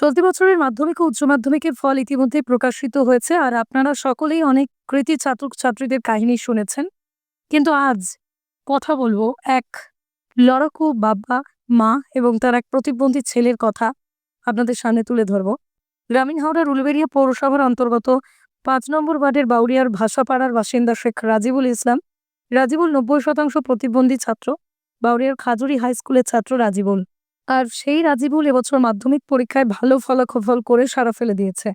চলতি বছরের মাধ্যমিক ও উচ্চ মাধ্যমিকের ফল ইতিমধ্যেই প্রকাশিত হয়েছে আর আপনারা সকলেই অনেক কৃতি ছাত্র ছাত্রীদের কাহিনী শুনেছেন। কিন্তু আজ কথা বলব এক লড়াকু বাবা, মা এবং তার এক প্রতিবন্ধী ছেলের কথা আপনাদের সামনে তুলে ধরব। গ্রামীণ হাওড়ার উলবেড়িয়া পৌরসভার অন্তর্গত পাঁচ নম্বর ওয়ার্ডের বাউরিয়ার ভাষাপাড়ার বাসিন্দা শেখ রাজিবুল ইসলাম। রাজিবুল নব্বই শতাংশ প্রতিবন্ধী ছাত্র। বাউরিয়ার খাজুরি হাই স্কুলের ছাত্র রাজিবুল। আর সেই রাজিবুল এবছর মাধ্যমিক পরীক্ষায় ভালো ফলাফল করে সারা ফেলে দিয়েছে।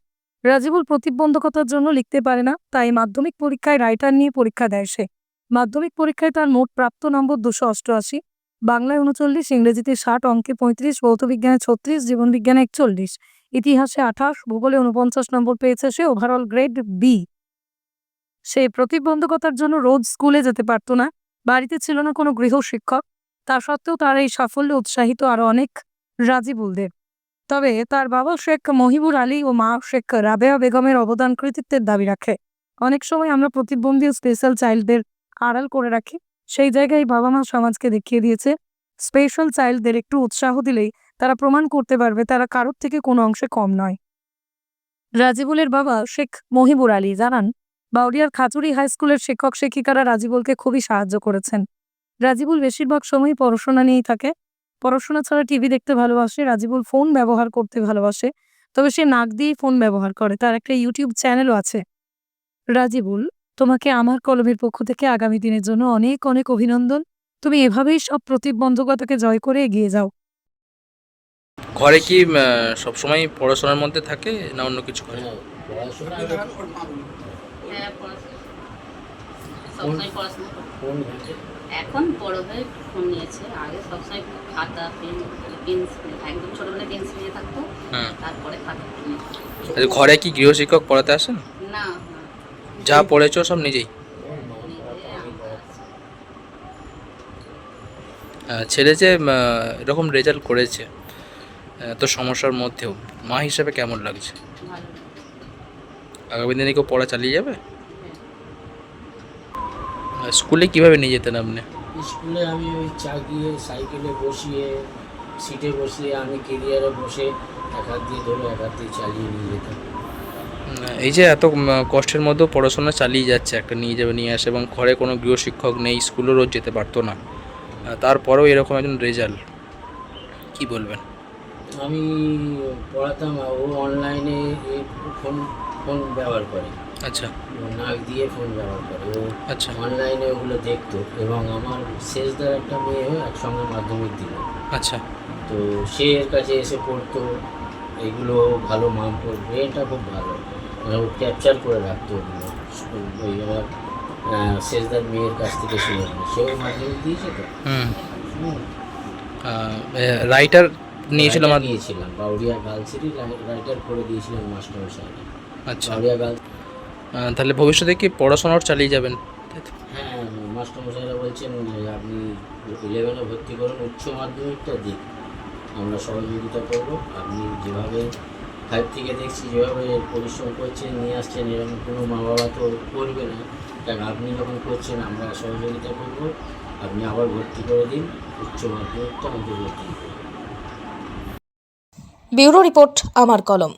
রাজিবুল প্রতিবন্ধকতার জন্য লিখতে পারে না, তাই মাধ্যমিক পরীক্ষায় রাইটার নিয়ে পরীক্ষা দেয় সে। মাধ্যমিক পরীক্ষায় তার মোট প্রাপ্ত নম্বর দুশো অষ্টআশি, বাংলায় উনচল্লিশ, ইংরেজিতে ষাট, অঙ্কে পঁয়ত্রিশ, ভৌতবিজ্ঞানে ছত্রিশ, জীবনবিজ্ঞানে একচল্লিশ। ইতিহাসে আঠাশ, ভূগোলে উনপঞ্চাশ নম্বর পেয়েছে সে ওভারঅল গ্রেড বি। সে প্রতিবন্ধকতার জন্য রোজ স্কুলে যেতে পারতো না, বাড়িতে ছিল না কোনো গৃহশিক্ষক তা সত্ত্বেও তার এই সাফল্যে উৎসাহিত আরও অনেক রাজিবুলদের তবে তার বাবা শেখ মহিবুর আলী ও মা শেখ রাবেয়া বেগমের অবদান কৃতিত্বের দাবি রাখে। অনেক সময় আমরা প্রতিবন্ধী স্পেশাল চাইল্ডদের আড়াল করে রাখি। সেই জায়গায় বাবা মা সমাজকে দেখিয়ে দিয়েছে স্পেশাল চাইল্ডদের একটু উৎসাহ দিলেই তারা প্রমাণ করতে পারবে তারা কারোর থেকে কোনো অংশে কম নয়। রাজিবুলের বাবা শেখ মহিবুর আলী জানান বাউরিয়ার খাচুরি হাই স্কুলের শিক্ষক শিক্ষিকারা রাজিবুলকে খুবই সাহায্য করেছেন। রাজিবুল বেশিরভাগ সময়ই পড়াশোনা নিয়েই থাকে। পড়াশোনা ছাড়া টিভি দেখতে ভালোবাসে রাজিবুল ফোন ব্যবহার করতে ভালোবাসে তবে সে নাক দিয়েই ফোন ব্যবহার করে। তার একটা ইউটিউব চ্যানেলও আছে। রাজিবুল তোমাকে আমার কলমের পক্ষ থেকে আগামী দিনের জন্য অনেক অনেক অভিনন্দন। তুমি এভাবেই সব প্রতিবন্ধকতাকে জয় করে এগিয়ে যাও। ঘরে কি সবসময় পড়াশোনার মধ্যে থাকে না অন্য কিছু করে? পড়াশোনা এখন বড় হয়ে ফোন নিয়েছে। আগে সবসময় খাতা পেন পেন্সিল একদম ছোটবেলায় পেন্সিল নিয়ে থাকতো। তারপরে খাতা পেন আচ্ছা, ঘরে কি গৃহশিক্ষক পড়াতে আসেন না? যা পড়েছো সব নিজেই? ছেলে যে এরকম রেজাল্ট করেছে এত সমস্যার মধ্যেও মা হিসেবে কেমন লাগছে? আগামী দিনে কেউ পড়া চালিয়ে যাবে? স্কুলে কীভাবে নিয়ে যেতেন আপনি? স্কুলে আমি ওই চাগিয়ে সাইকেলে বসিয়ে সিটে বসিয়ে আমি কেরিয়ারে বসে এক হাত দিয়ে ধরে এক হাত দিয়ে চালিয়ে নিয়ে যেতাম। এই যে এত কষ্টের মধ্যেও পড়াশোনা চালিয়ে যাচ্ছে একটা নিয়ে যাবে নিয়ে আসে এবং ঘরে কোনো গৃহশিক্ষক নেই স্কুলও রোজ যেতে পারতো না। তারপরেও এরকম একজন রেজাল্ট কি বলবেন? আমি পড়াতাম ও অনলাইনে ফোন ফোন ব্যবহার করে। আচ্ছা। নাক দিয়ে ফোন ব্যবহার করে। ও আচ্ছা। অনলাইনে ওগুলো দেখতো এবং আমার শেষদার একটা মেয়েও একসঙ্গে মাধ্যমিক দিল। আচ্ছা। তো সে এর কাছে এসে পড়তো এগুলো ভালো মান পড়বে এটা খুব ভালো। মানে ও ক্যাপচার করে রাখতো ওগুলো। ওই আমার শেষদার মেয়ের কাছ থেকে শুনে সেও মাধ্যমিক দিয়েছে তো? হুম। রাইটার নিয়েছিল রাইটার আমার নিয়েছিলাম। বাউরিয়া গার্লসেরই রাইটার করে দিয়েছিলাম মাস্টারমশাই। আচ্ছা। বাউরিয়া গার্লস তাহলে ভবিষ্যতে কি পড়াশোনাও চালিয়ে যাবেন? হ্যাঁ মাস্টারমশাইরা বলছেন যে আপনি ইলেভেনে ভর্তি করুন উচ্চ মাধ্যমিকটা দিন। আমরা সহযোগিতা করব। আপনি যেভাবে ফাইভ থেকে দেখছি যেভাবে পরিশ্রম করছেন নিয়ে আসছেন এরকম কোনো মা বাবা তো করবে না। দেখ আপনি যখন করছেন আমরা সহযোগিতা করব। আপনি আবার ভর্তি করে দিন উচ্চ মাধ্যমিকটা আমাদের ভর্তি ব্যুরো রিপোর্ট আমার কলম।